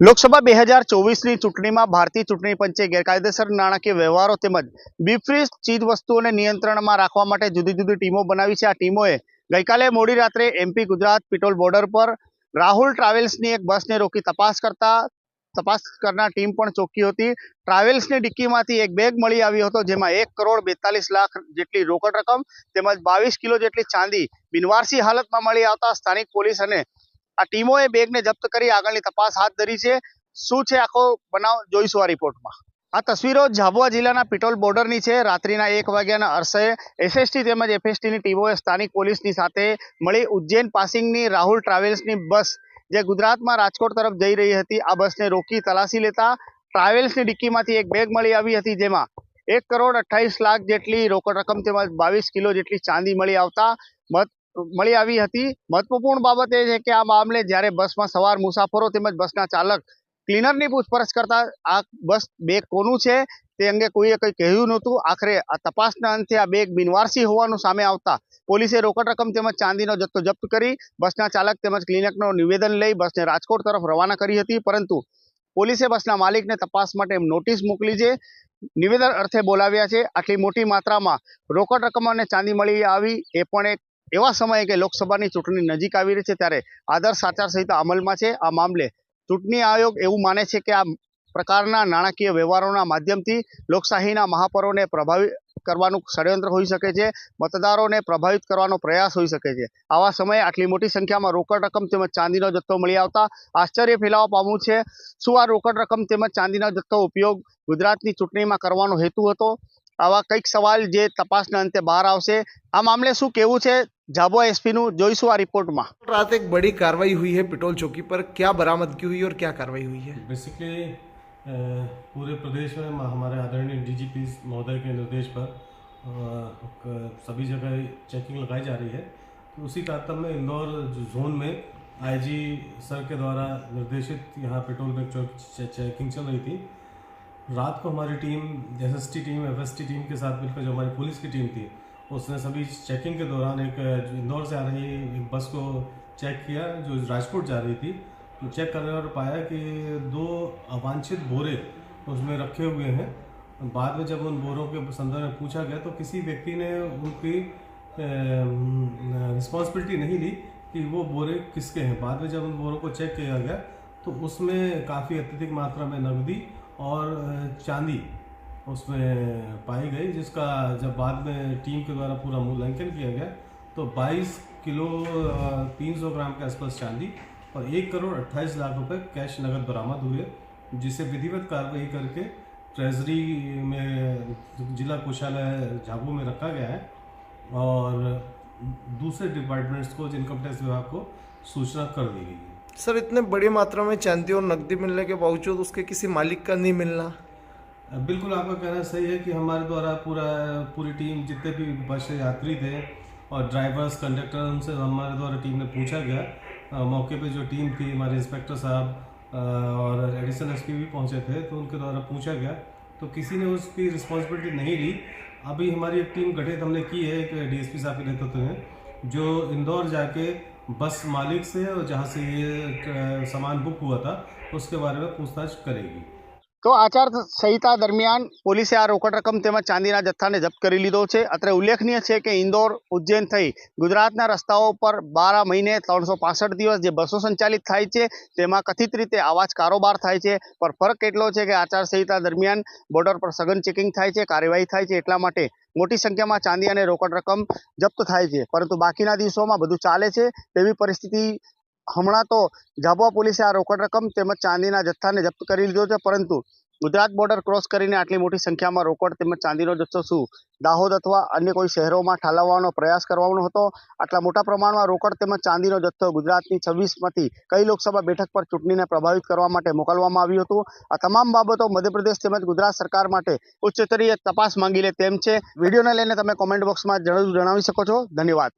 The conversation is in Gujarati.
લોકસભા બે હજાર ચોવીસની ચૂંટણીમાં ભારતીય ચૂંટણી પંચે ગેરકાયદેસર નાણાકીય વ્યવહારો તેમજ બીફ્રીઝ ચીજ વસ્તુઓને નિયંત્રણમાં રાખવા માટે જુદી જુદી ટીમો બનાવી છે. આ ટીમોએ ગઈકાલે મોડી રાત્રે એમપી ગુજરાત પિટોલ બોર્ડર પર રાહુલ ટ્રાવેલ્સની એક બસને રોકી તપાસ કરતા તપાસ કરનાર ટીમ પણ ચોકી હતી. ટ્રાવેલ્સની ડિક્કીમાંથી એક બેગ મળી આવ્યો હતો, જેમાં એક કરોડ બેતાલીસ લાખ જેટલી રોકડ રકમ તેમજ બાવીસ કિલો જેટલી ચાંદી બિનવારસી હાલતમાં મળી આવતા સ્થાનિક પોલીસ અને આ ટીમોએ બેગને જપ્ત કરી આગળની તપાસ હાથ ધરી છે. શું છે આખો બનાવ? જોઈશું આ રિપોર્ટમાં. આ તસવીરો ઝાબુઆ જિલ્લાના પિટોલ બોર્ડરની છે. રાત્રિના એક વાગ્યાના અરસે એસએસટી તેમજ એફએસટીની ટીમોએ સ્થાનિક પોલીસની સાથે મળી ઉજ્જૈન પાસિંગની રાહુલ ટ્રાવેલ્સની બસ જે ગુજરાતમાં રાજકોટ તરફ જઈ રહી હતી. આ બસને રોકી તલાશી લેતા ટ્રાવેલ્સની ડિક્કીમાંથી એક બેગ મળી આવી હતી જેમાં એક કરોડ અઠ્ઠાવીસ લાખ જેટલી રોકડ રકમ તેમજ બાવીસ કિલો જેટલી ચાંદી મળી આવતા મત મળી આવી હતી. મહત્વપૂર્ણ બાબત એ છે કે આ મામલે જ્યારે બસમાં સવાર મુસાફરો તેમજ બસના ચાલક ક્લીનરની પૂછપરછ કરતા, આ બસ બેગ કોનું છે તે અંગે કોઈએ કંઈ કહ્યું નહોતું. આખરે આ તપાસના અંતે આ બેગ બિનવારસી હોવાનું સામે આવતા પોલીસે રોકડ રકમ તેમજ ચાંદીનો જથ્થો જપ્ત કરી બસના ચાલક તેમજ ક્લિનિકનો નિવેદન લઈ બસને રાજકોટ તરફ રવાના કરી હતી. પરંતુ પોલીસે બસના માલિકને તપાસ માટે નોટિસ મોકલી છે. નિવેદન અર્થે બોલાવ્યા છે. આટલી મોટી માત્રામાં રોકડ રકમ અને ચાંદી મળી આવી એ પણ એક એવા સમયે કે લોકસભાની ચૂંટણી નજીક આવી રહી છે ત્યારે આદર્શ આચારસંહિતા અમલમાં છે. આ મામલે ચૂંટણી આયોગ એવું માને છે કે આ પ્રકારના નાણાકીય વ્યવહારોના માધ્યમથી લોકશાહીના મહાપર્વને પ્રભાવિત કરવાનું ષડયંત્ર હોઈ શકે છે. મતદારોને પ્રભાવિત કરવાનો પ્રયાસ હોઈ શકે છે. આવા સમયે આટલી મોટી સંખ્યામાં રોકડ રકમ તેમજ ચાંદીનો જથ્થો મળી આવતા આશ્ચર્ય ફેલાવા પામ્યું છે. શું આ રોકડ રકમ તેમજ ચાંદીનો જથ્થો ઉપયોગ ગુજરાતની ચૂંટણીમાં કરવાનો હેતુ હતો? આવા કંઈક સવાલ જે તપાસના અંતે બહાર આવશે આ મામલે શું કેવું છે ઝાબુઆ એસપીનું જોઈશું આ રિપોર્ટમાં रात एक बड़ी कार्रवाई हुई है पिटोल चौकी पर क्या बरामदगी हुई और क्या कार्रवाई हुई है बेसिकली पूरे प्रदेश में हमारे आदरणीय डीजीपी महोदय के निर्देश पर अ, क- सभी जगह चेकिंग लगाई जा रही है तो उसी तारतम्य में इंदौर जो जोन में आईजी सर के द्वारा निर्देशित यहाँ पेट्रोल बैंक चौक चे- चेकिंग चल रही थी रात को हमारी team, SST team, FST team के साथ मिलकर जो हमारी पुलिस की टीम थी, उसने सभी चेकिंग के दौरान एक, इंदौर से आ रही एक बस को चेक किया, जो राजकोट जा रही थी। तो चेक करने पर पाया कि दो अवांछित बोरे उसमें रखे हुए हैं। बाद में जब उन बोरों के संदर्भ में पूछा गया तो किसी व्यक्ति ने उनकी रिस्पॉन्सिबिलिटी नहीं ली कि वो बोरे किसके हैं। बाद में जब उन बोरों को चेक किया गया तो उसमें काफ़ी अत्यधिक मात्रा में नकदी और चांदी उसमें पाई गई, जिसका जब बाद में टीम के द्वारा पूरा मूल्यांकन किया गया तो 22 किलो तीन सौ ग्राम के आसपास चांदी और एक करोड़ अट्ठाईस लाख रुपए कैश नगद बरामद हुए, जिसे विधिवत कार्रवाई करके ट्रेजरी में, जिला कोषालय झाबू में रखा गया है। और दूसरे डिपार्टमेंट्स को इनकम टैक्स विभाग को सूचना कर दी गई है। सर इतने बड़ी मात्रा में चांदी और नकदी मिलने के बावजूद उसके किसी मालिक का नहीं मिलना। बिल्कुल आपका कहना सही है कि हमारे द्वारा पूरा पूरी टीम जितने भी बस यात्री थे और ड्राइवर्स कंडक्टर उनसे हमारे द्वारा टीम ने पूछा गया। अ, मौके पे जो टीम थी हमारे इंस्पेक्टर साहब और एडिशनल एसपी भी पहुँचे थे तो उनके द्वारा पूछा गया। तो किसी ने उसकी रिस्पॉन्सिबिलिटी नहीं ली। अभी हमारी एक टीम गठित हमने की है एक डीएसपी साहब के नेतृत्व में जो इंदौर जाके बस मालिक से और जहाँ से ये अ, सामान बुक हुआ था उसके बारे में पूछताछ करेगी તો આચાર સંહિતા દરમિયાન પોલીસે આ રોકડ રકમ તેમજ ચાંદીના જથ્થાને જપ્ત કરી લીધો છે અત્રે ઉલ્લેખનીય છે કે ઇન્દોર ઉજ્જૈન થઈ ગુજરાતના રસ્તાઓ પર બાર મહિને ત્રણસો પાસઠ દિવસ જે બસો સંચાલિત થાય છે તેમાં કથિત રીતે આવા જ કારોબાર થાય છે પણ ફરક એટલો છે કે આચાર સંહિતા દરમિયાન બોર્ડર પર સઘન ચેકિંગ થાય છે કાર્યવાહી થાય છે એટલા માટે મોટી સંખ્યામાં ચાંદી અને રોકડ રકમ જપ્ત થાય છે. પરંતુ બાકીના દિવસોમાં બધું ચાલે છે તેવી પરિસ્થિતિ હમણાં તો ઝાબુઆ પોલીસે આ રોકડ રકમ તેમજ ચાંદીના જથ્થાને જપ્ત કરી લીધો છે. પરંતુ ગુજરાત બોર્ડર ક્રોસ કરીને આટલી મોટી સંખ્યામાં રોકડ તેમજ ચાંદીનો જથ્થો શું? દાહોદ અથવા અન્ય કોઈ શહેરોમાં ઠાલવવાનો પ્રયાસ કરવાનો હતો? આટલા મોટા પ્રમાણમાં રોકડ તેમજ ચાંદીનો જથ્થો ગુજરાતની છવ્વીસમાંથી કઈ લોકસભા બેઠક પર ચૂંટણીને પ્રભાવિત કરવા માટે મોકલવામાં આવ્યું હતું? આ તમામ બાબતો મધ્યપ્રદેશ તેમજ ગુજરાત સરકાર માટે ઉચ્ચસ્તરીય તપાસ માંગી લે તેમ છે. વિડીયોને લઈને તમે કોમેન્ટ બોક્સમાં જણાવી જણાવી શકો છો. ધન્યવાદ.